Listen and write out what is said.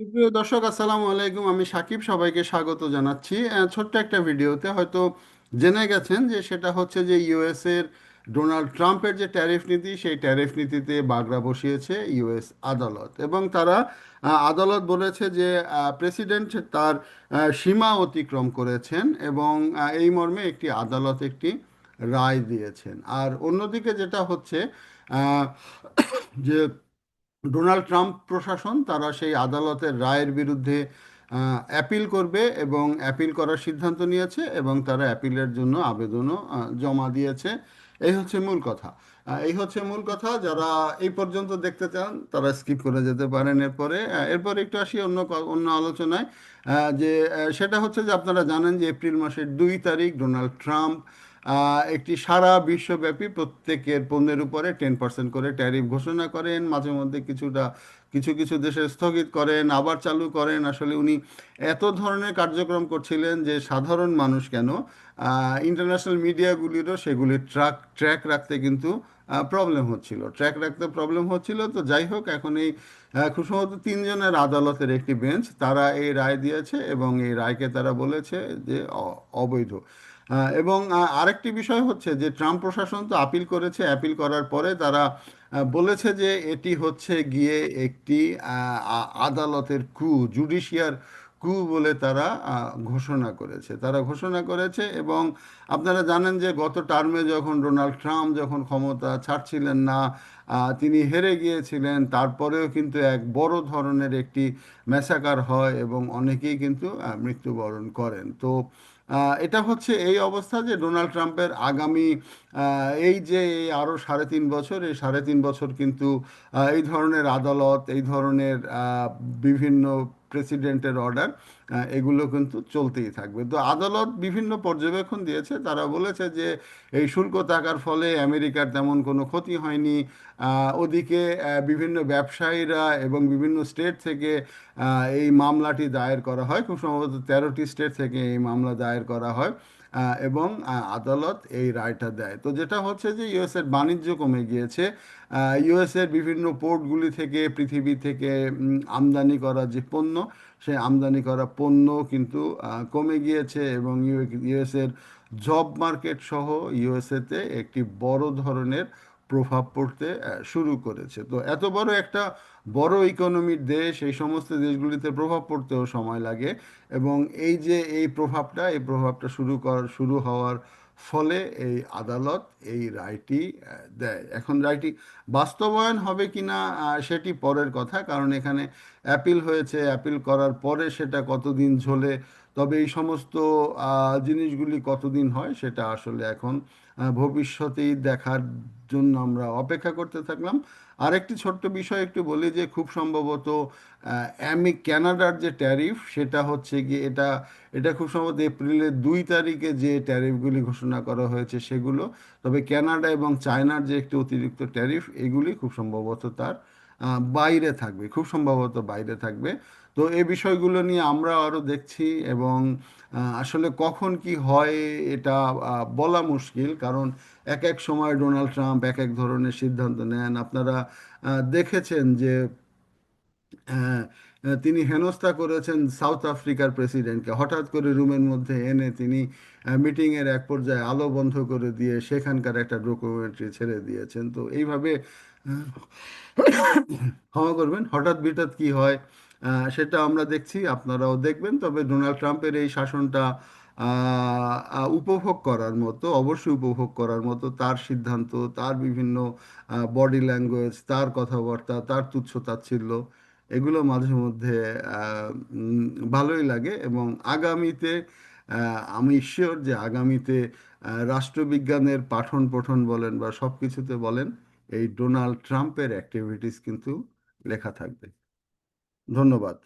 প্রিয় দর্শক, আসসালামু আলাইকুম। আমি সাকিব, সবাইকে স্বাগত জানাচ্ছি। ছোট্ট একটা ভিডিওতে হয়তো জেনে গেছেন যে সেটা হচ্ছে যে ইউএস এর ডোনাল্ড ট্রাম্পের যে ট্যারিফ নীতি, সেই ট্যারিফ নীতিতে বাগড়া বসিয়েছে ইউএস আদালত। এবং তারা আদালত বলেছে যে প্রেসিডেন্ট তার সীমা অতিক্রম করেছেন এবং এই মর্মে একটি আদালত একটি রায় দিয়েছেন। আর অন্যদিকে যেটা হচ্ছে যে ডোনাল্ড ট্রাম্প প্রশাসন, তারা সেই আদালতের রায়ের বিরুদ্ধে অ্যাপিল করবে এবং অ্যাপিল করার সিদ্ধান্ত নিয়েছে এবং তারা অ্যাপিলের জন্য আবেদনও জমা দিয়েছে। এই হচ্ছে মূল কথা। এই হচ্ছে মূল কথা। যারা এই পর্যন্ত দেখতে চান, তারা স্কিপ করে যেতে পারেন এরপরে। এরপরে একটু আসি অন্য অন্য আলোচনায়। যে সেটা হচ্ছে যে আপনারা জানেন যে এপ্রিল মাসের দুই তারিখ ডোনাল্ড ট্রাম্প একটি সারা বিশ্বব্যাপী প্রত্যেকের পণ্যের উপরে টেন পার্সেন্ট করে ট্যারিফ ঘোষণা করেন, মাঝে মধ্যে কিছুটা, কিছু কিছু দেশে স্থগিত করেন, আবার চালু করেন। আসলে উনি এত ধরনের কার্যক্রম করছিলেন যে সাধারণ মানুষ কেন ইন্টারন্যাশনাল মিডিয়াগুলিরও সেগুলি ট্রাক ট্র্যাক রাখতে কিন্তু প্রবলেম হচ্ছিল। ট্র্যাক রাখতে প্রবলেম হচ্ছিল, তো যাই হোক, এখন এই খুব সম্ভবত তিনজনের আদালতের একটি বেঞ্চ তারা এই রায় দিয়েছে এবং এই রায়কে তারা বলেছে যে অবৈধ। এবং আরেকটি বিষয় হচ্ছে যে ট্রাম্প প্রশাসন তো আপিল করেছে, আপিল করার পরে তারা বলেছে যে এটি হচ্ছে গিয়ে একটি আদালতের কু, জুডিশিয়ার কু বলে তারা ঘোষণা করেছে। তারা ঘোষণা করেছে এবং আপনারা জানেন যে গত টার্মে যখন ডোনাল্ড ট্রাম্প যখন ক্ষমতা ছাড়ছিলেন না তিনি হেরে গিয়েছিলেন। তারপরেও কিন্তু এক বড় ধরনের একটি ম্যাসাকার হয় এবং অনেকেই কিন্তু মৃত্যুবরণ করেন। তো এটা হচ্ছে এই অবস্থা যে ডোনাল্ড ট্রাম্পের আগামী এই যে আরও সাড়ে তিন বছর, এই সাড়ে তিন বছর কিন্তু এই ধরনের আদালত, এই ধরনের বিভিন্ন প্রেসিডেন্টের অর্ডার এগুলো কিন্তু চলতেই থাকবে। তো আদালত বিভিন্ন পর্যবেক্ষণ দিয়েছে। তারা বলেছে যে এই শুল্ক থাকার ফলে আমেরিকার তেমন কোনো ক্ষতি হয়নি। ওদিকে বিভিন্ন ব্যবসায়ীরা এবং বিভিন্ন স্টেট থেকে এই মামলাটি দায়ের করা হয়। খুব সম্ভবত তেরোটি স্টেট থেকে এই মামলা দায়ের করা হয় এবং আদালত এই রায়টা দেয়। তো যেটা হচ্ছে যে ইউএসের বাণিজ্য কমে গিয়েছে। ইউএসের বিভিন্ন পোর্টগুলি থেকে, পৃথিবী থেকে আমদানি করা যে পণ্য সেই আমদানি করা পণ্য কিন্তু কমে গিয়েছে এবং ইউএসের জব মার্কেট সহ ইউএসএতে একটি বড় ধরনের প্রভাব পড়তে শুরু করেছে। তো এত বড় একটা বড় ইকোনমির দেশ, এই সমস্ত দেশগুলিতে প্রভাব পড়তেও সময় লাগে এবং এই যে এই প্রভাবটা এই প্রভাবটা শুরু কর, শুরু হওয়ার ফলে এই আদালত এই রায়টি দেয়। এখন রায়টি বাস্তবায়ন হবে কিনা না সেটি পরের কথা, কারণ এখানে অ্যাপিল হয়েছে। অ্যাপিল করার পরে সেটা কতদিন ঝোলে তবে এই সমস্ত জিনিসগুলি কতদিন হয় সেটা আসলে এখন ভবিষ্যতেই দেখার জন্য আমরা অপেক্ষা করতে থাকলাম। আরেকটি ছোট্ট বিষয় একটু বলি যে খুব সম্ভবত আমি ক্যানাডার যে ট্যারিফ সেটা হচ্ছে গিয়ে এটা এটা খুব সম্ভবত এপ্রিলের দুই তারিখে যে ট্যারিফগুলি ঘোষণা করা হয়েছে সেগুলো। তবে কানাডা এবং চায়নার যে একটি অতিরিক্ত ট্যারিফ, এগুলি খুব সম্ভবত তার বাইরে থাকবে, খুব সম্ভবত বাইরে থাকবে। তো এই বিষয়গুলো নিয়ে আমরা আরও দেখছি এবং আসলে কখন কি হয় এটা বলা মুশকিল। কারণ এক এক সময় ডোনাল্ড ট্রাম্প এক এক ধরনের সিদ্ধান্ত নেন। আপনারা দেখেছেন যে তিনি হেনস্থা করেছেন সাউথ আফ্রিকার প্রেসিডেন্টকে। হঠাৎ করে রুমের মধ্যে এনে তিনি মিটিংয়ের এক পর্যায়ে আলো বন্ধ করে দিয়ে সেখানকার একটা ডকুমেন্টারি ছেড়ে দিয়েছেন। তো এইভাবে ক্ষমা করবেন। হঠাৎ বিঠাৎ কি হয় সেটা আমরা দেখছি, আপনারাও দেখবেন। তবে ডোনাল্ড ট্রাম্পের এই শাসনটা উপভোগ করার মতো, অবশ্যই উপভোগ করার মতো তার সিদ্ধান্ত, তার বিভিন্ন বডি ল্যাঙ্গুয়েজ তার কথাবার্তা, তার তুচ্ছ তাচ্ছিল্য এগুলো মাঝে মধ্যে ভালোই লাগে এবং আগামীতে আমি শিওর যে আগামীতে রাষ্ট্রবিজ্ঞানের পাঠন পঠন বলেন বা সব কিছুতে বলেন, এই ডোনাল্ড ট্রাম্পের অ্যাক্টিভিটিস কিন্তু লেখা থাকবে। ধন্যবাদ।